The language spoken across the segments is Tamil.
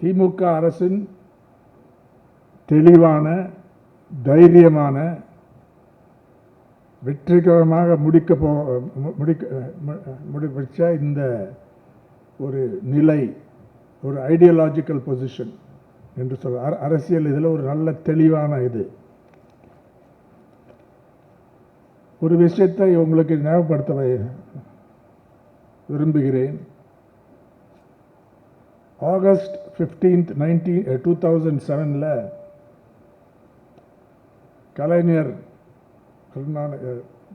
திமுக அரசின் தெளிவான தைரியமான வெற்றிகரமாக முடிக்க போ முடிக்க முடிவச்ச இந்த ஒரு நிலை ஒரு ஐடியாலாஜிக்கல் பொசிஷன் என்று சொல் அரசியல் இதில் ஒரு நல்ல தெளிவான இது. ஒரு விஷயத்தை உங்களுக்கு ஞாபகப்படுத்த விரும்புகிறேன். August fifteenth nineteen two thousand செவனில் கலைஞர் கருணாநி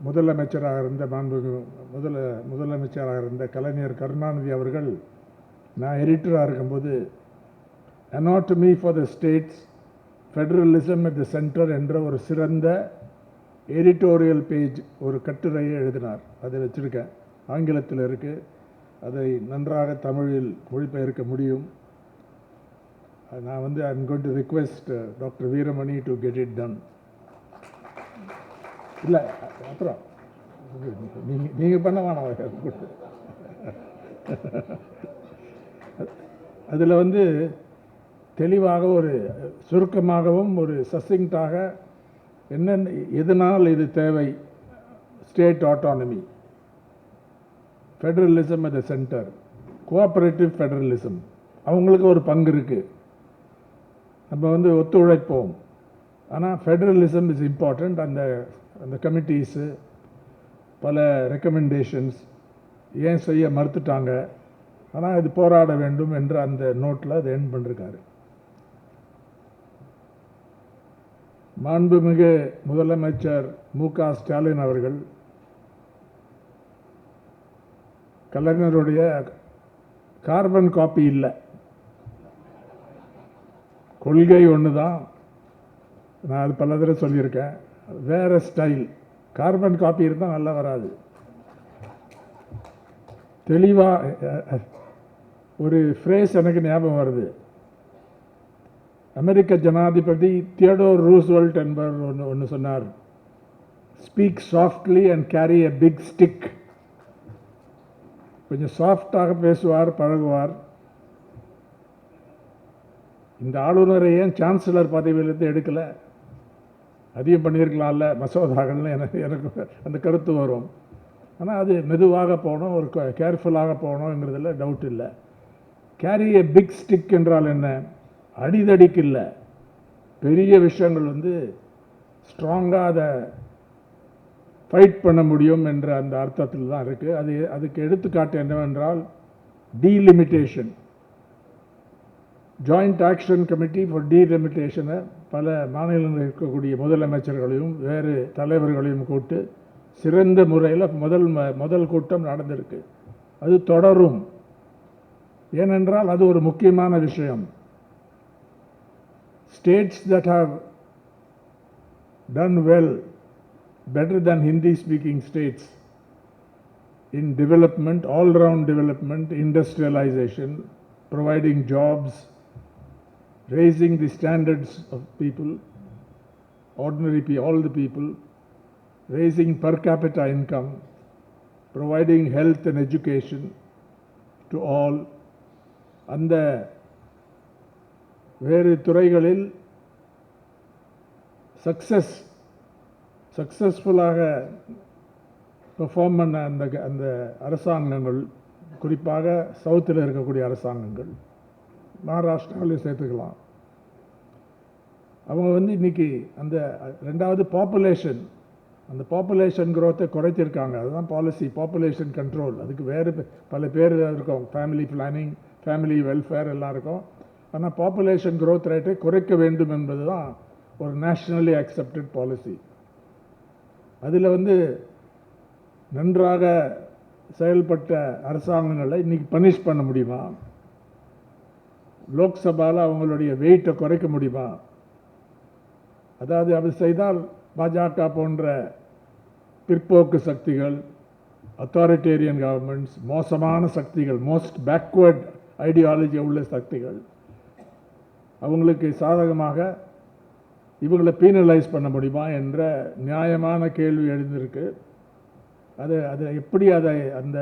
முதலமைச்சராக இருந்த மாண்புமிகு முதல முதலமைச்சராக இருந்த கலைஞர் கருணாநிதி அவர்கள் நான் எடிட்டராக இருக்கும்போது anatomy for the states federalism at the centre என்ற ஒரு சிறந்த எடிட்டோரியல் பேஜ் ஒரு கட்டுரையை எழுதினார். அதை வச்சுருக்கேன். ஆங்கிலத்தில் இருக்குது அதை நன்றாக தமிழில் மொழிபெயர்க்க முடியும். நான் வந்து I am going to request doctor Veeramani to get it done இல்லை அப்புறம் நீங்கள் நீங்கள் பண்ண வேணாம் அதில் வந்து தெளிவாக ஒரு சுருக்கமாகவும் ஒரு சசிங்டாக என்னென்ன எதனால் இது தேவை? State autonomy federalism at the centre cooperative federalism அவங்களுக்கு ஒரு பங்கு இருக்குது நம்ம வந்து ஒத்துழைப்போம். ஆனால் ஃபெடரலிசம் இஸ் இம்பார்ட்டண்ட் அந்த அந்த கமிட்டிஸு பல ரெக்கமெண்டேஷன்ஸ் ஏன் செய்ய மறுத்துட்டாங்க? ஆனால் இது போராட வேண்டும் என்று அந்த நோட்டில் அதை என் பண்ணிருக்காரு. மாண்புமிகு முதலமைச்சர் மு க ஸ்டாலின் அவர்கள் கலைஞருடைய கார்பன் காப்பி இல்லை. கொள்கை ஒன்று தான் நான் அது பல தடவை சொல்லியிருக்கேன். வேறு ஸ்டைல் கார்பன் காப்பி இருந்தால் நல்லா வராது. தெளிவாக ஒரு ஃப்ரேஸ் எனக்கு ஞாபகம் வருது. அமெரிக்க ஜனாதிபதி தியோடோர் ரூஸ்வெல்ட் என்பவர் ஒன்று ஒன்று சொன்னார். Speak softly and carry a big stick கொஞ்சம் சாஃப்டாக பேசுவார் பழகுவார். இந்த ஆளுநரை ஏன் சான்சலர் பதவியிலிருந்து எடுக்கலை? அதையும் பண்ணியிருக்கலாம்ல மசோதாக்கள்னு எனக்கு எனக்கு அந்த கருத்து வரும். ஆனால் அது மெதுவாக போகணும் ஒரு கேர்ஃபுல்லாக போகணுங்கிறதுல டவுட் இல்லை. கேரி எ பிக் ஸ்டிக் என்றால் என்ன? அடிதடிக்கு இல்லை. பெரிய விஷயங்கள் வந்து ஸ்ட்ராங்காக அதை ஃபைட் பண்ண முடியும் என்ற அந்த அர்த்தத்தில் தான் இருக்குது அது அதுக்கு எடுத்துக்காட்டு என்னவென்றால் delimitation joint action committee for டீலிமிட்டேஷனை பல மாநிலங்களில் இருக்கக்கூடிய முதலமைச்சர்களையும் வேறு தலைவர்களையும் கூட்டு சிறந்த முறையில் முதல் ம- முதல் கூட்டம் நடந்திருக்கு. அது தொடரும். ஏனென்றால் அது ஒரு முக்கியமான விஷயம். States that have done well better than Hindi speaking states in development, all round development, industrialization, providing jobs, raising the standards of people, ordinary people, all the people, raising per capita income, providing health and education to all. அந்த வேறு துறைகளில் சக்ஸஸ் சக்ஸஸ்ஃபுல்லாக பெர்ஃபார்ம் பண்ண அந்த அந்த அரசாங்கங்கள் குறிப்பாக சவுத்தில் இருக்கக்கூடிய அரசாங்கங்கள் மகாராஷ்டிராவிலையும் சேர்த்துக்கலாம். அவங்க வந்து இன்னைக்கு அந்த ரெண்டாவது பாப்புலேஷன் அந்த பாப்புலேஷன் குரோத்தை குறைத்திருக்காங்க அதுதான் பாலிசி பாப்புலேஷன் கண்ட்ரோல் அதுக்கு வேறு பல பேர் இருக்கும். ஃபேமிலி பிளானிங் ஃபேமிலி வெல்ஃபேர் எல்லாம் இருக்கும் ஆனால் பாப்புலேஷன் க்ரோத் ரேட்டை குறைக்க வேண்டும் என்பது தான் ஒரு நேஷ்னலி அக்செப்டட் பாலிசி அதில் வந்து நன்றாக செயல்பட்ட அரசாங்கங்களை இன்றைக்கி பனிஷ் பண்ண முடியுமா? லோக்சபாவில் அவங்களுடைய வெயிட்டை குறைக்க முடியுமா? அதாவது அது செய்தால் பாஜக போன்ற பிற்போக்கு சக்திகள் அத்தாரிட்டேரியன் கவர்மெண்ட்ஸ் மோசமான சக்திகள் மோஸ்ட் பேக்வேர்ட் ஐடியாலஜி உள்ள சக்திகள் அவங்களுக்கு சாதகமாக இவங்களை பீனலைஸ் பண்ண முடியுமா என்ற நியாயமான கேள்வி எழுந்திருக்கு. அது அது எப்படி அதை அந்த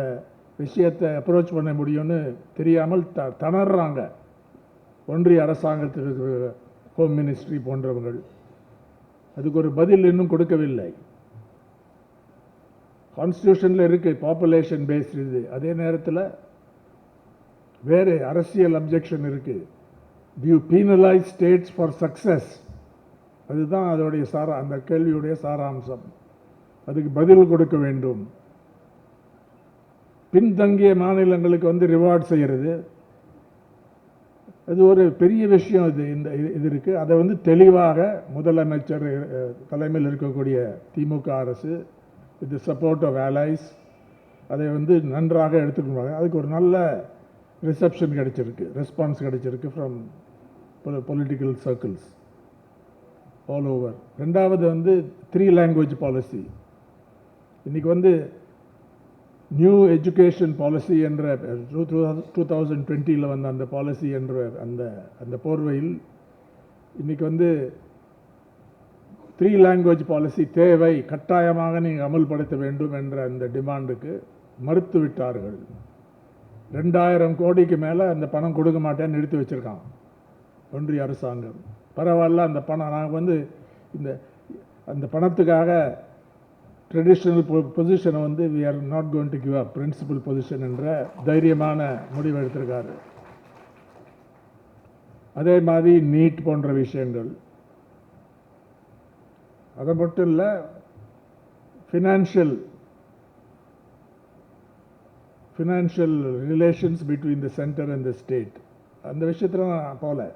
விஷயத்தை அப்ரோச் பண்ண முடியும்னு தெரியாமல் த தணர்றாங்க ஒன்றிய அரசாங்கத்திற்கு ஹோம் மினிஸ்ட்ரி போன்றவர்கள். அதுக்கு ஒரு பதில் இன்னும் கொடுக்கவில்லை. கான்ஸ்டியூஷனில் இருக்குது பாப்புலேஷன் பேஸ்ட் இது. அதே நேரத்தில் வேறு அரசியல் அப்ஜெக்ஷன் இருக்குது to penalise states for success அதுதான் அதோடைய சாரா அந்த கேள்வியுடைய சாராம்சம். அதுக்கு பதில் கொடுக்க வேண்டும். பின்தங்கிய மாநிலங்களுக்கு வந்து ரிவார்ட் செய்கிறது அது ஒரு பெரிய விஷயம் இது இந்த இது- இருக்குது அதை வந்து தெளிவாக முதலமைச்சர் தலைமையில் இருக்கக்கூடிய திமுக அரசு வித் சப்போர்ட் ஆஃப் allies அதை வந்து நன்றாக எடுத்துக்கணும் அதுக்கு ஒரு நல்ல ரிசப்ஷன் கிடைச்சிருக்கு ரெஸ்பான்ஸ் கிடைச்சிருக்கு from political circles all over ரெண்டாவது வந்து த்ரீ லாங்குவேஜ் பாலிசி இன்றைக்கி வந்து நியூ எஜுகேஷன் பாலிசி என்ற டூ தௌசண்ட் டுவெண்ட்டியில் வந்த அந்த பாலிசி என்ற அந்த அந்த போர்வையில் இன்றைக்கி வந்து த்ரீ லாங்குவேஜ் பாலிசி தேவை கட்டாயமாக நீங்கள் அமல்படுத்த வேண்டும் என்ற அந்த டிமாண்டுக்கு மறுத்து விட்டார்கள். ரெண்டாயிரம் கோடிக்கு மேலே அந்த பணம் கொடுக்க மாட்டேன்னு நிறுத்தி வச்சுருக்கான் ஒன்றிய அரசாங்கம். பரவாயில்ல அந்த பணம் நாங்கள் வந்து இந்த அந்த பணத்துக்காக ட்ரெடிஷ்னல் பொசிஷனை வந்து we are not going to give up principle position என்ற தைரியமான முடிவு எடுத்திருக்காரு. அதே மாதிரி நீட் போன்ற விஷயங்கள். அது மட்டும் இல்லை financial financial relations between the centre and the state அந்த விஷயத்தில் நான் போகல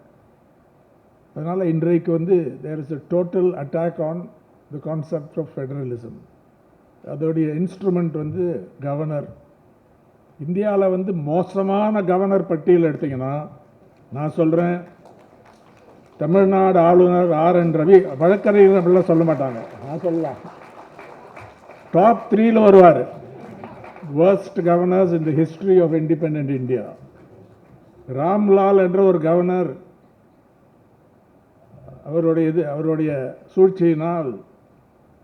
அதனால் இன்றைக்கு வந்து there is a total attack on the concept of federalism அதோடைய இன்ஸ்ட்ருமெண்ட் வந்து கவர்னர் இந்தியாவில் வந்து மோசமான கவர்னர் பட்டியல் எடுத்திங்கன்னா நான் சொல்கிறேன் தமிழ்நாடு ஆளுநர் ஆர் என் ரவி வழக்கறிஞர் அப்படிலாம் சொல்ல மாட்டாங்க. நான் சொல்லலாம் டாப் த்ரீயில் வருவார். Worst governors in the history of independent India Ramlal என்ற ஒரு கவர்னர் அவருடைய இது அவருடைய சூழ்ச்சியினால்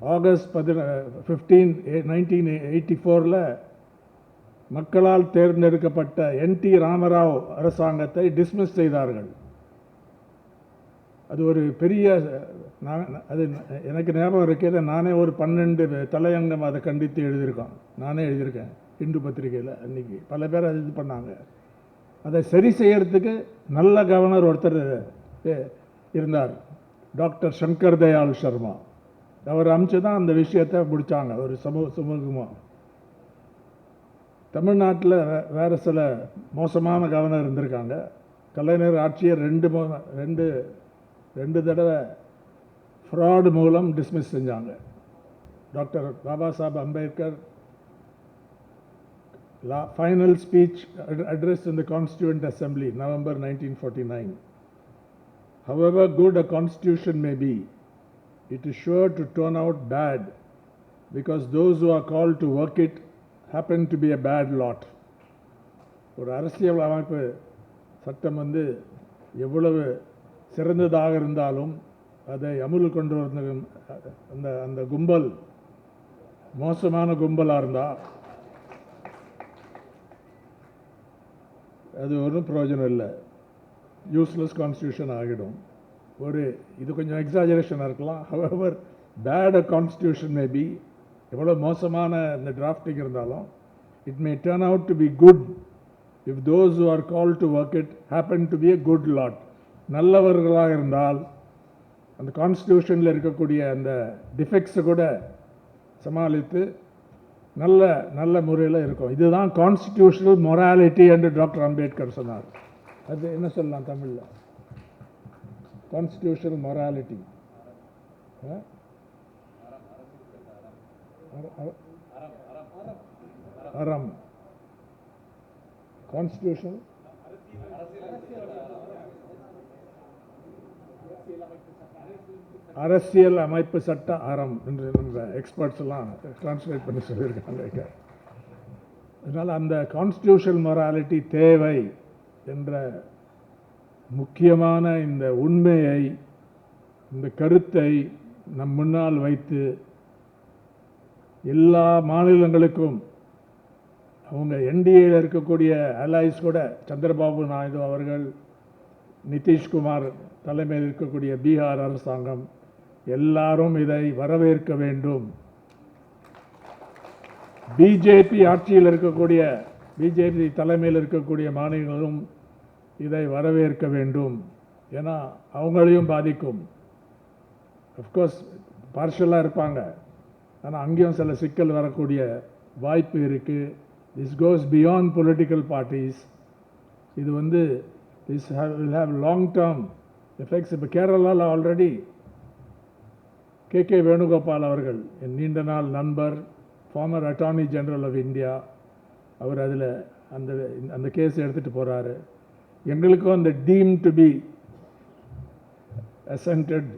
ஆகஸ்ட் பதின ஃபிஃப்டீன் நைன்டீன் எயிட்டி ஃபோரில் மக்களால் தேர்ந்தெடுக்கப்பட்ட என் டி ராமராவ் அரசாங்கத்தை டிஸ்மிஸ் செய்தார்கள். அது ஒரு பெரிய நான் அது எனக்கு ஞாபகம் இருக்குது நானே ஒரு பன்னெண்டு தலையங்கம் அதை கண்டித்து எழுதியிருக்கோம். நானே எழுதியிருக்கேன். இந்து பத்திரிகையில் அன்னைக்கு. பல பேர் அது இது பண்ணாங்க. அதை சரி செய்கிறதுக்கு நல்ல கவர்னர் ஒருத்தர் இருந்தார். டாக்டர் சங்கர் தயாள் சர்மா. அவர் அமைச்சு தான் அந்த விஷயத்தை முடித்தாங்க ஒரு சமூக சுமூகமாக தமிழ்நாட்டில் வேறு சில மோசமான கவர்னர் இருந்திருக்காங்க. கலைஞர் ஆட்சியை ரெண்டு மோ- ரெண்டு ரெண்டு தடவை ஃப்ராடு மூலம் டிஸ்மிஸ் செஞ்சாங்க. டாக்டர் பாபா சாஹிப் அம்பேத்கர் லா ஃபைனல் ஸ்பீச் அட்ரஸ் இந்த constituent assembly November nineteen forty nine However good a constitution may be, it is sure to turn out bad because those who are called to work it happen to be a bad lot. ஒரு அரசியல் அமைப்பு சட்டம் வந்து எவ்வளவு சிறந்ததாக இருந்தாலும் அதை அமுல் கொண்டு வந்த அந்த அந்த கும்பல் மோசமான கும்பலாக இருந்தால் அது ஒன்றும் பிரயோஜனம் இல்லை யூஸ்லெஸ் கான்ஸ்டியூஷன் ஆகிடும். ஒரு இது கொஞ்சம் எக்ஸாஜரேஷனாக இருக்கலாம். However bad a constitution may be எவ்வளோ மோசமான இந்த டிராஃப்டிங் இருந்தாலும் it may turn out to be good if those are called to work it happen to be a good lot நல்லவர்களாக இருந்தால் அந்த கான்ஸ்டியூஷனில் இருக்கக்கூடிய அந்த டிஃபெக்ட்ஸை கூட சமாளித்து நல்ல நல்ல முறையில் இருக்கும். இதுதான் கான்ஸ்டியூஷனல் மொராலிட்டி என்று டாக்டர் அம்பேத்கர் சொன்னார். அது என்ன சொல்லலாம் தமிழில்? கான்ஸ்டியூஷனல் மொராலிட்டி அறம். கான்ஸ்டியூஷன் அரசியல் அமைப்பு சட்ட அறம் என்று நம்ம எக்ஸ்பர்ட்ஸ் எல்லாம் டிரான்ஸ்லேட் பண்ணி சொல்லியிருக்காங்க அதனால் அந்த கான்ஸ்டியூஷன் மொராலிட்டி தேவை. என்ற முக்கியமான இந்த உண்மையை இந்த கருத்தை நம் முன்னால் வைத்து எல்லா மாநிலங்களுக்கும் அவங்க என்டிஏயில் இருக்கக்கூடிய அலைஸ் கூட சந்திரபாபு நாயுடு அவர்கள் நிதிஷ்குமார் தலைமையில் இருக்கக்கூடிய பீகார் அரசாங்கம் எல்லாரும் இதை வரவேற்க வேண்டும். பிஜேபி ஆட்சியில் இருக்கக்கூடிய பிஜேபி தலைமையில் இருக்கக்கூடிய மாநிலங்களும் இதை வரவேற்க வேண்டும். ஏன்னா அவங்களையும் பாதிக்கும். அஃப்கோர்ஸ் பார்ஷலாக இருப்பாங்க. ஆனால் அங்கேயும் சில சிக்கல் வரக்கூடிய வாய்ப்பு இருக்குது this goes beyond political parties இது வந்து this will have long term effects இப்போ கேரளாவில் ஆல்ரெடி கே. கே. வேணுகோபால் அவர்கள் என் நீண்ட நாள் நண்பர் former attorney general of India அவர் அதில் அந்த அந்த கேஸ் எடுத்துகிட்டு போகிறாரு எங்களுக்கும் அந்த deemed to be assented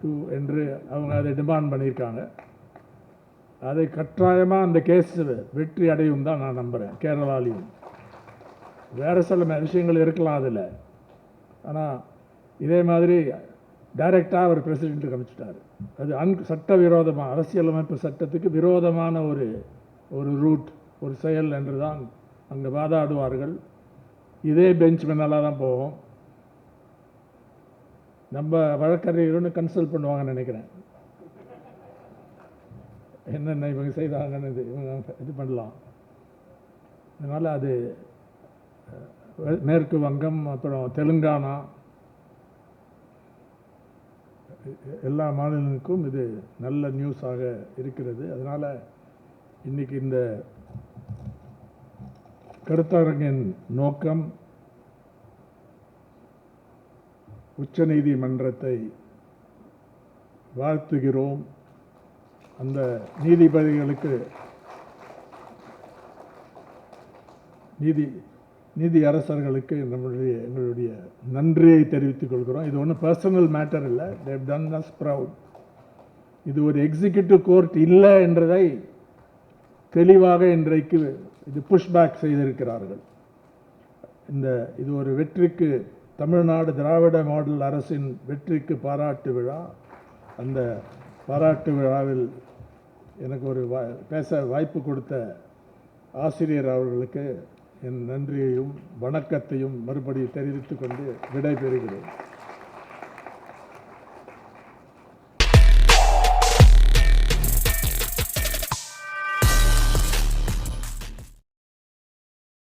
to என்று அவங்க அதை டிமாண்ட் பண்ணியிருக்காங்க. அதை கட்டாயமாக அந்த கேஸ் வெற்றி அடையும் தான் நான் நம்புகிறேன் கேரளாலையும். வேறு சில விஷயங்கள் இருக்கலாம் அதில். ஆனால் இதே மாதிரி டைரெக்டாக அவர் பிரசிடெண்ட்டுக்கு அமைச்சிட்டார் அது அன் சட்டவிரோதமாக அரசியலமைப்பு சட்டத்துக்கு விரோதமான ஒரு ஒரு ரூட் ஒரு செயல் என்று தான் அங்கே வாதாடுவார்கள். இதே பெஞ்ச் மேலாக தான் போகும் நம்ம வழக்கறிஞர்கள்னு கன்சல்ட் பண்ணுவாங்கன்னு நினைக்கிறேன். என்னென்ன இவங்க செய்தாங்கன்னு இது இவங்க இது பண்ணலாம். அதனால் அது மேற்கு வங்கம் அப்புறம் தெலுங்கானா எல்லா மாநிலங்களுக்கும் இது நல்ல நியூஸாக இருக்கிறது. அதனால் இன்னைக்கு இந்த கருத்தரங்கின் நோக்கம் உச்ச நீதிமன்றத்தை வாழ்த்துகிறோம். அந்த நீதிபதிகளுக்கு நீதி நீதி அரசர்களுக்கு நம்மளுடைய எங்களுடைய நன்றியை தெரிவித்துக் கொள்கிறோம். இது ஒன்றும் பர்சனல் மேட்டர் இல்லை. தேவ் டன் அஸ் ப்ரவுட் இது ஒரு எக்ஸிக்யூட்டிவ் கோர்ட் இல்லை என்றதை தெளிவாக இன்றைக்கு இது புஷ்பேக் செய்திருக்கிறார்கள். இந்த இது ஒரு வெற்றிக்கு தமிழ்நாடு திராவிட மாடல் அரசின் வெற்றிக்கு பாராட்டு விழா. அந்த பாராட்டு விழாவில் எனக்கு ஒரு வா பேச வாய்ப்பு கொடுத்த ஆசிரியர் அவர்களுக்கு என் நன்றியையும் வணக்கத்தையும் மறுபடியும் தெரிவித்துக்கொண்டு விடைபெறுகிறேன்.